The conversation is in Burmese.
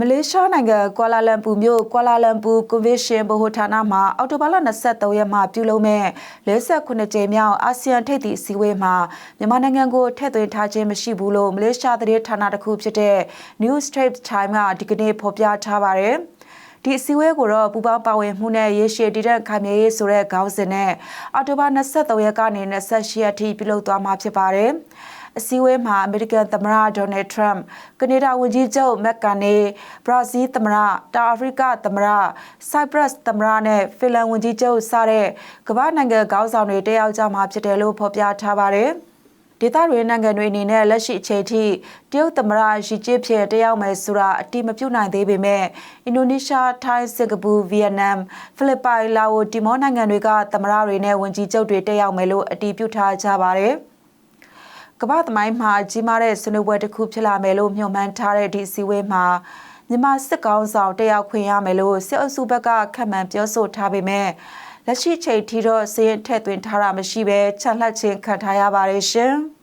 မလေးရှားနိုင်ငံကွာလာလမ်ပူမြို့ကွာလာလမ်ပူကွန်ဗင်းရှင်းဗဟိုဌာနမှာအောက်တိုဘာလ23ရက်မှာပြုလုပ်မဲ့58ကြိမ်မြောက်အာဆီယံထိပ်သီးအစည်းအဝေးမှာမြန်မာနိုင်ငံကိုထည့်သွင်းထားခြင်းမရှိဘူးလို့မလေးရှားသတင်းဌာနတစ်ခုဖြစ်တဲ့ News Straits Time ကဒီကနေ့ဖော်ပြထားပါတယ်။ဒီအစည်းအဝေးကိုတော့ပူပေါင်းပါဝင်မှုနဲ့ရေရှည်တည်တဲ့ခိုင်မြဲရေးဆိုတဲ့ခေါင်းစဉ်နဲ့အောက်တိုဘာ23ရက်ကနေ28ရက်ထိပြုလုပ်သွားမှာဖြစ်ပါတယ်။ အစည်းအဝေးမှာအမေရိကန်သမ္မတဒေါ်နယ်ထရမ့်ကနေဒါဝန်ကြီးချုပ်မက်ကာနေဘရာဇီးသမ္မတတာအာဖရိကသမ္မတဆိုက်ပရပ်သမ္မတနဲ့ဖင်လန်ဝန်ကြီးချုပ်စတဲ့ကမ္ဘာနိုင်ငံခေါင်းဆောင်တွေတက်ရောက်ကြမှာဖြစ်တယ်လို့ဖော်ပြထားပါတယ်ဒေသတွေနိုင်ငံတွေအနေနဲ့လက်ရှိအချိန်ထိတရုတ်သမ္မတရှီကျင်းဖြစ်တယောက်မယ်ဆိုတာအတိမပြုတ်နိုင်သေးပေမဲ့အင်ဒိုနီးရှား၊ထိုင်း၊စင်ကာပူ၊ဗီယက်နမ်၊ဖိလစ်ပိုင်၊လာအို၊တီမောနိုင်ငံတွေကသမ္မတတွေနဲ့ဝန်ကြီးချုပ်တွေတက်ရောက်မယ်လို့အတည်ပြုထားကြပါတယ်။ ကမ္ဘာသမိုင်းမှာကြီးမားတဲ့ဆွေးနွေးပွဲတစ်ခုဖြစ်လာမယ်လို့မျှော်မှန်းထားတဲ့ဒီစည်းဝေးမှာမြန်မာစစ်ကောင်ဆောင်တက်ရောက်ခွင့်ရမယ်လို့စစ်အုပ်စုဘက်ကခန့်မှန်းပြောဆိုထားပေမဲ့လက်ရှိချိန်ထိတော့စည်ရင်ထည့်သွင်းထားတာမရှိဘဲချက်လှက်ခြင်းခံထားရပါတယ်ရှင်။